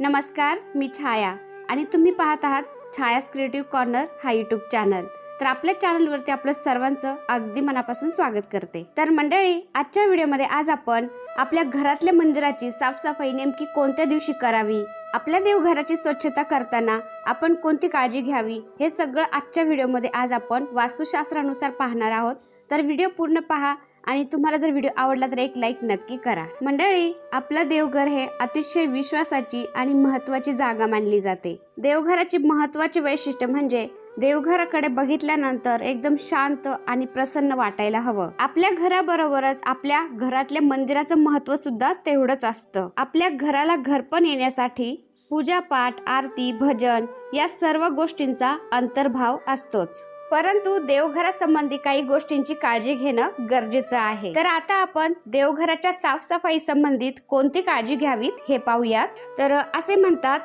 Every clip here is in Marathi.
नमस्कार मी छाया आणि तुम्ही पाहत आहात छायास क्रिएटिव्ह कॉर्नर हा यूट्यूब चॅनल तर आपल्या चॅनलवरती आपलं सर्वांचं अगदी मनापासून स्वागत करते. तर मंडळी आजच्या व्हिडिओमध्ये आज आपण आपल्या घरातल्या मंदिराची साफसफाई नेमकी कोणत्या दिवशी करावी आपल्या देवघराची स्वच्छता करताना आपण कोणती काळजी घ्यावी हे सगळं आजच्या व्हिडिओमध्ये आज आपण वास्तुशास्त्रानुसार पाहणार आहोत. तर व्हिडिओ पूर्ण पहा आणि तुम्हाला जर व्हिडिओ आवडला तर एक लाईक नक्की करा. मंडळी आपलं देवघर हे अतिशय विश्वासाची आणि महत्वाची जागा मानली जाते. देवघराची महत्त्वाचे वैशिष्ट्य म्हणजे देवघराकडे बघितल्यानंतर एकदम शांत आणि प्रसन्न वाटायला हवं. आपल्या घराबरोबरच आपल्या घरातल्या मंदिराचं महत्त्व सुद्धा तेवढंच असतं. आपल्या घराला घरपण येण्यासाठी पूजापाठ आरती भजन या सर्व गोष्टींचा अंतर्भाव असतोच. परंतु देवघरासंबंधी काही गोष्टींची काळजी घेणं गरजेचं आहे. तर आता आपण देवघराच्या साफसफाई संबंधित कोणती काळजी घ्यावीत हे पाहूयात. तर असे म्हणतात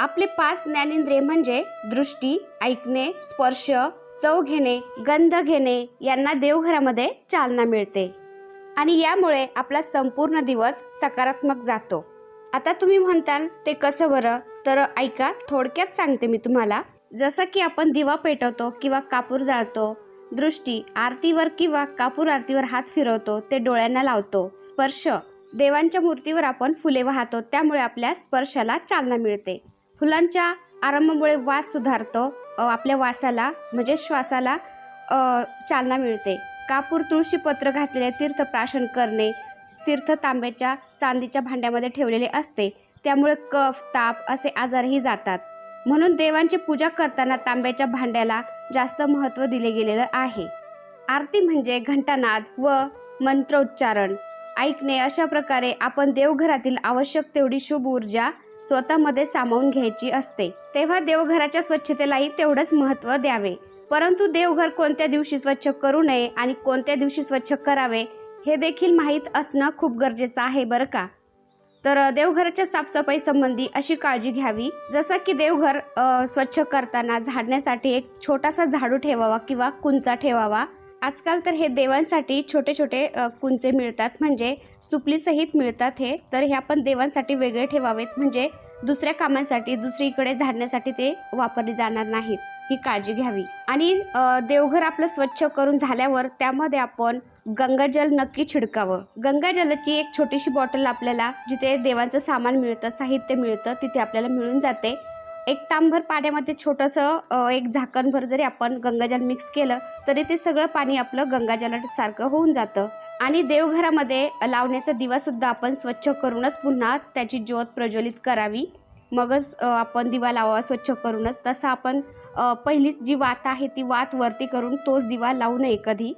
आपले पाच ज्ञानेंद्रिय म्हणजे दृष्टी ऐकणे स्पर्श चव घेणे गंध घेणे यांना देवघरामध्ये चालना मिळते. आणि यामुळे आपला संपूर्ण दिवस सकारात्मक जातो. आता तुम्ही म्हणताल ते कसं बरं? तर ऐका थोडक्यात सांगते मी तुम्हाला. जसं की आपण दिवा पेटवतो किंवा कापूर जाळतो दृष्टी आरतीवर किंवा कापूर आरतीवर हात फिरवतो ते डोळ्यांना लावतो. स्पर्श. देवांच्या मूर्तीवर आपण फुले वाहतो त्यामुळे आपल्या स्पर्शाला चालना मिळते. फुलांच्या आरंभामुळे वास सुधारतो आपल्या वासाला म्हणजे श्वासाला चालना मिळते. कापूर तुळशी पत्र घातलेले तीर्थ प्राशन करणे तीर्थ तांब्याच्या चांदीच्या भांड्यामध्ये ठेवलेले असते. त्यामुळे कफ ताप असे आजारही जातात. म्हणून देवांची पूजा करताना तांब्याच्या भांड्याला जास्त महत्त्व दिले गेलेलं आहे. आरती म्हणजे घंटानाद व मंत्रोच्चारण. ऐकणे अशा प्रकारे आपण देवघरातील आवश्यक तेवढी शुभ ऊर्जा स्वतःमध्ये सामावून घ्यायची असते. तेव्हा देवघराच्या स्वच्छतेलाही तेवढंच महत्त्व द्यावे. परंतु देवघर कोणत्या दिवशी स्वच्छ करू नये आणि कोणत्या दिवशी स्वच्छ करावे हे देखील माहीत असणं खूप गरजेचं आहे बरं का? तर देवघराच्या साफसफाई संबंधी अशी काळजी घ्यावी. जसं की देवघर स्वच्छ करताना झाडण्यासाठी एक छोटासा झाडू ठेवावा किंवा कुंचा ठेवावा. आजकाल तर हे देवांसाठी छोटे छोटे कुंचे मिळतात. म्हणजे सुपलीसहित मिळतात हे. तर हे आपण देवांसाठी वेगळे ठेवावेत. म्हणजे दुसऱ्या कामांसाठी दुसरीकडे झाडण्यासाठी ते वापरले जाणार नाहीत. ही काळजी घ्यावी. आणि देवघर आपलं स्वच्छ करून झाल्यावर त्यामध्ये आपण गंगाजल नक्की छिडकावं. गंगाजलाची एक छोटीशी बॉटल आपल्याला जिथे देवांचं सामान मिळतं साहित्य मिळतं तिथे आपल्याला मिळून जाते. एक तांभर पाण्यामध्ये छोटंसं एक झाकणभर जरी आपण गंगाजल मिक्स केलं तरी ते सगळं पाणी आपलं गंगाजलासारखं होऊन जातं. आणि देवघरामध्ये लावण्याचा दिवासुद्धा आपण स्वच्छ करूनच पुन्हा त्याची ज्योत प्रज्वलित करावी. मगच आपण दिवा लावावा स्वच्छ करूनच. तसं आपण पहिलीच जी वात आहे ती वात वरती करून तोच दिवा लावू नये कधी.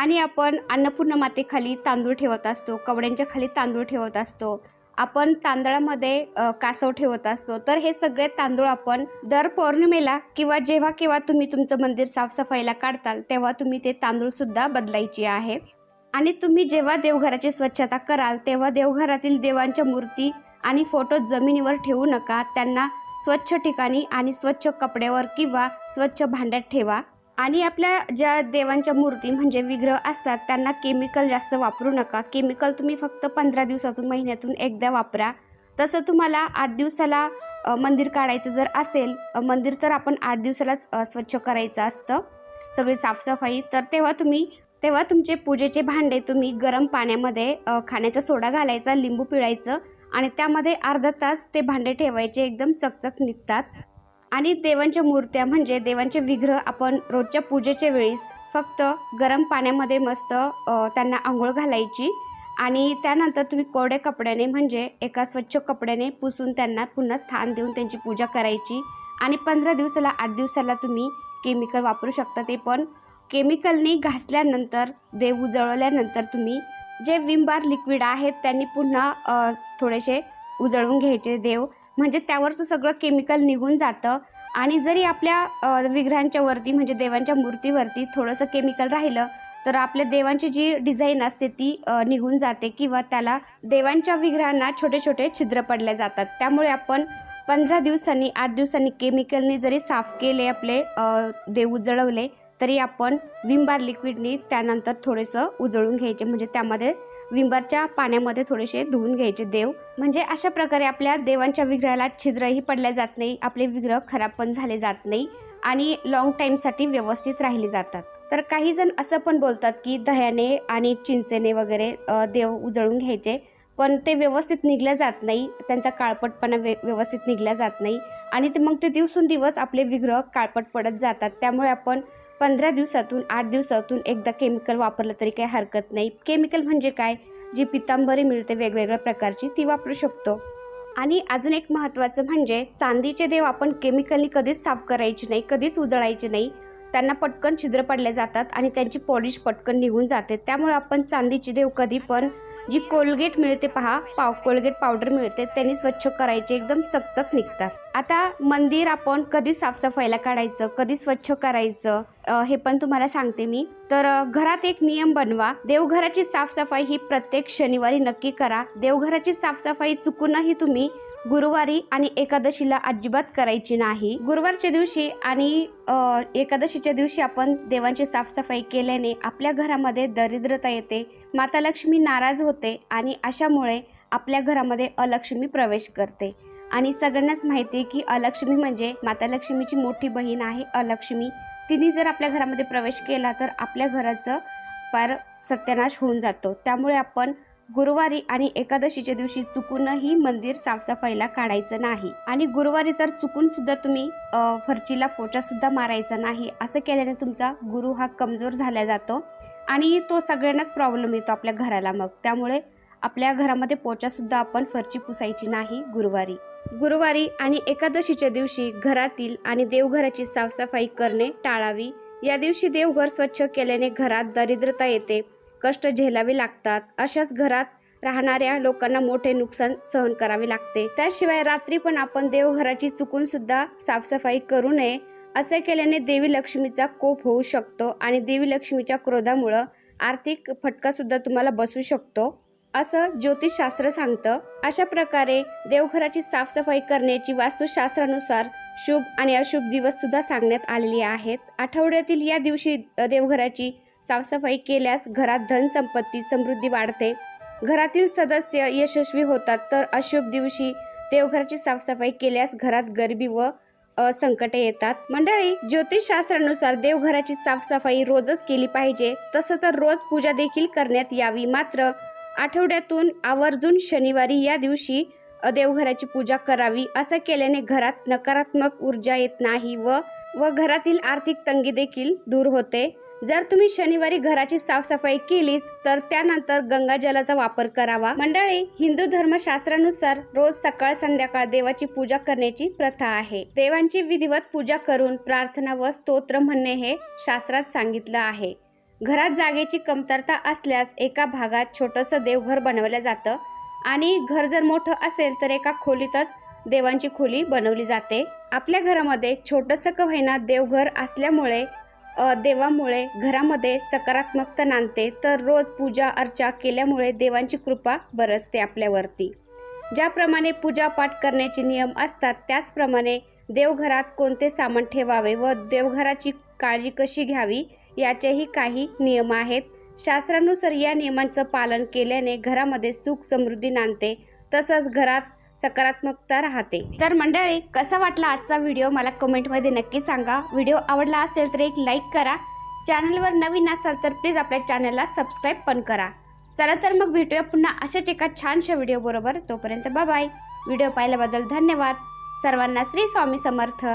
आणि आपण अन्नपूर्ण मातेखाली तांदूळ ठेवत असतो कवड्यांच्या खाली तांदूळ ठेवत असतो आपण तांदळामध्ये कासव ठेवत असतो. तर हे सगळे तांदूळ आपण दर पौर्णिमेला किंवा जेव्हा केव्हा तुम्ही तुमचं मंदिर साफसफाईला काढताल तेव्हा तुम्ही ते तांदूळसुद्धा बदलायचे आहेत आणि तुम्ही जेव्हा देवघराची स्वच्छता कराल तेव्हा देवघरातील देवांच्या मूर्ती आणि फोटो जमिनीवर ठेवू नका. त्यांना स्वच्छ ठिकाणी आणि स्वच्छ कपड्यावर किंवा स्वच्छ भांड्यात ठेवा. आणि आपल्या ज्या देवांच्या मूर्ती म्हणजे विग्रह असतात त्यांना केमिकल जास्त वापरू नका. केमिकल तुम्ही फक्त पंधरा दिवसातून महिन्यातून एकदा वापरा. तसं तुम्हाला आठ दिवसाला मंदिर काढायचं जर असेल मंदिर तर आपण आठ दिवसालाच स्वच्छ करायचं असतं. सगळी साफसफाई. तर तेव्हा तुम्ही तेव्हा तुमचे पूजेचे भांडे तुम्ही गरम पाण्यामध्ये खाण्याचा सोडा घालायचा लिंबू पिळायचं आणि त्यामध्ये अर्धा तास ते भांडे ठेवायचे एकदम चकचक निघतात. आणि देवांच्या मूर्त्या म्हणजे देवांचे विग्रह आपण रोजच्या पूजेच्या वेळेस फक्त गरम पाण्यामध्ये मस्त त्यांना आंघोळ घालायची. आणि त्यानंतर तुम्ही कोरड्या कपड्याने म्हणजे एका स्वच्छ कपड्याने पुसून त्यांना पुन्हा स्थान देऊन त्यांची पूजा करायची. आणि पंधरा दिवसाला आठ दिवसाला तुम्ही केमिकल वापरू शकता ते पण. केमिकलने घासल्यानंतर देव उजळवल्यानंतर तुम्ही जे विम बार लिक्विड आहेत त्यांनी पुन्हा थोडेसे उजळवून घ्यायचे देव. म्हणजे त्यावरचं सगळं केमिकल निघून जातं. आणि जरी आपल्या विग्रहांच्या वरती म्हणजे देवांच्या मूर्तीवरती थोडंसं केमिकल राहिलं तर आपल्या देवांची जी डिझाईन असते ती निघून जाते किंवा त्याला देवांच्या विग्रहांना छोटे छोटे छिद्र पडले जातात. त्यामुळे आपण पंधरा दिवसांनी आठ दिवसांनी केमिकलनी जरी साफ केले आपले देव उजळवले तरी आपण विम बार लिक्विडनी त्यानंतर थोडंसं उजळून घ्यायचे. म्हणजे त्यामध्ये विंबरच्या पाण्यामध्ये थोडेसे धुवून घ्यायचे देव. म्हणजे अशा प्रकारे आपल्या देवांच्या विग्रहाला छिद्रही पडल्या जात नाही आपले विग्रह खराब पण झाले जात नाही आणि लॉंग टाईमसाठी व्यवस्थित राहिले जातात. तर काही जण असं पण बोलतात की दह्याने आणि चिंचेने वगैरे देव उजळून घ्यायचे पण ते व्यवस्थित निघल्या जात नाही त्यांचा काळपटपणा व्य व्यवस्थित निघल्या जात नाही आणि ते मग ते दिवसेंदिवस आपले विग्रह काळपट पडत जातात. त्यामुळे आपण पंधरा दिवसातून आठ दिवसातून एकदा केमिकल वापरलं तरी काही हरकत नाही. केमिकल म्हणजे काय? जी पितांबरी मिळते वेगवेगळ्या प्रकारची ती वापरू शकतो. आणि अजून एक महत्त्वाचं म्हणजे चांदीचे देव आपण केमिकलनी कधीच साफ करायचे नाही कधीच उजळायचे नाही. त्यांना पटकन छिद्र पडले जातात आणि त्यांची पॉलिश पटकन निघून जाते. त्यामुळे आपण चांदीची देव कधी पण जी कोलगेट मिळते पहा पाव कोलगेट पावडर मिळते त्यांनी स्वच्छ करायचे एकदम चकचक निघतात. आता मंदिर आपण कधी साफसफाईला काढायचं कधी स्वच्छ करायचं हे पण तुम्हाला सांगते मी. तर घरात एक नियम बनवा. देवघराची साफसफाई ही प्रत्येक शनिवारी नक्की करा. देवघराची साफसफाई चुकूनही तुम्ही गुरुवारी आणि एकादशीला अजिबात करायची नाही. गुरुवारच्या दिवशी आणि एकादशीच्या दिवशी आपण देवांची साफसफाई केल्याने आपल्या घरामध्ये दरिद्रता येते माता लक्ष्मी नाराज होते आणि अशामुळे आपल्या घरामध्ये अलक्ष्मी प्रवेश करते. आणि सगळ्यांनाच माहिती आहे की अलक्ष्मी म्हणजे माता लक्ष्मीची मोठी बहीण आहे अलक्ष्मी. तिने जर आपल्या घरामध्ये प्रवेश केला तर आपल्या घराचं फार सत्यानाश होऊन जातो. त्यामुळे आपण गुरुवारी आणि एकादशीच्या दिवशी चुकूनही मंदिर साफसफाईला काढायचं नाही. आणि गुरुवारी तर चुकून सुद्धा तुम्ही फरचीला पोचा सुद्धा मारायचा नाही असं केल्याने तुमचा गुरु हा कमजोर झाला जातो. आणि तो सगळ्यांनाच प्रॉब्लेम येतो आपल्या घराला मग. त्यामुळे आपल्या घरामध्ये पोचा सुद्धा आपण फरची पुसायची नाही गुरुवारी. गुरुवारी आणि एकादशीच्या दिवशी घरातील आणि देवघराची साफसफाई करणे टाळावी. या दिवशी देवघर स्वच्छ केल्याने घरात दरिद्रता येते. कष्ट झेलावे लागतात. अशाच घरात राहणाऱ्या लोकांना मोठे नुकसान सहन करावे लागते. त्याशिवाय रात्री पण आपण देवघराची चुकून सुद्धा साफसफाई करू नये असे केल्याने देवी लक्ष्मीचा कोप होऊ शकतो आणि देवी लक्ष्मीच्या क्रोधामुळं आर्थिक फटका सुद्धा तुम्हाला बसू शकतो. असं ज्योतिषशास्त्र सांगतं. अशा प्रकारे देवघराची साफसफाई करण्याची वास्तुशास्त्रानुसार शुभ आणि अशुभ दिवस सुद्धा सांगण्यात आलेले आहेत. आठवड्यातील या दिवशी देवघराची साफसफाई केल्यास घरात धन संपत्ती समृद्धी वाढते. घरातील सदस्य यशस्वी होतात तर अशुभ दिवशी देवघराची साफसफाई केल्यास घरात गरिबी व संकटे येतात. मंडळी ज्योतिषशास्त्रानुसार देवघराची साफसफाई रोजच केली पाहिजे. तसं तर रोज पूजा देखील करण्यात यावी. मात्र आठवड्यातून आवर्जून शनिवारी या दिवशी देवघराची पूजा करावी. असं केल्याने घरात नकारात्मक ऊर्जा येत नाही व व घरातील आर्थिक तंगी देखील दूर होते. जर तुम्ही शनिवारी घराची साफसफाई केलीच तर त्यानंतर गंगाजलाचा वापर करावा. मंडळी हिंदू धर्मशास्त्रानुसार रोज सकाळ संध्याकाळ देवाची पूजा करण्याची प्रथा आहे. देवांची विधिवत पूजा करून प्रार्थना व स्तोत्र म्हणणे हे शास्त्रात सांगितलं आहे. घरात जागेची कमतरता असल्यास एका भागात छोटंसं देवघर बनवलं जातं आणि घर जर मोठं असेल तर एका खोलीतच देवांची खोली बनवली जाते. आपल्या घरामध्ये छोटंसं का देवघर असल्यामुळे देवामुळे घरामध्ये सकारात्मकता नांदते तर रोज पूजा अर्चा केल्यामुळे देवांची कृपा बरसते आपल्यावरती. ज्याप्रमाणे पूजापाठ करण्याचे नियम असतात त्याचप्रमाणे देवघरात कोणते सामान ठेवावे व देवघराची काळजी कशी घ्यावी याचेही काही नियम आहेत. शास्त्रानुसार या नियमांचं पालन केल्याने घरामध्ये सुख समृद्धी नांदते. तसंच घरात सकारात्मकता राहते. तर मंडळी कसा वाटला आजचा व्हिडिओ? मला कमेंटमध्ये नक्की सांगा. व्हिडिओ आवडला असेल तर एक लाईक करा. चॅनलवर नवीन असाल तर प्लीज आपल्या चॅनलला सबस्क्राईब पण करा. चला तर मग भेटूया पुन्हा अशाच एका छानशा व्हिडिओ बरोबर. तोपर्यंत बाय व्हिडिओ पाहिल्याबद्दल धन्यवाद. सर्वांना श्री स्वामी समर्थ.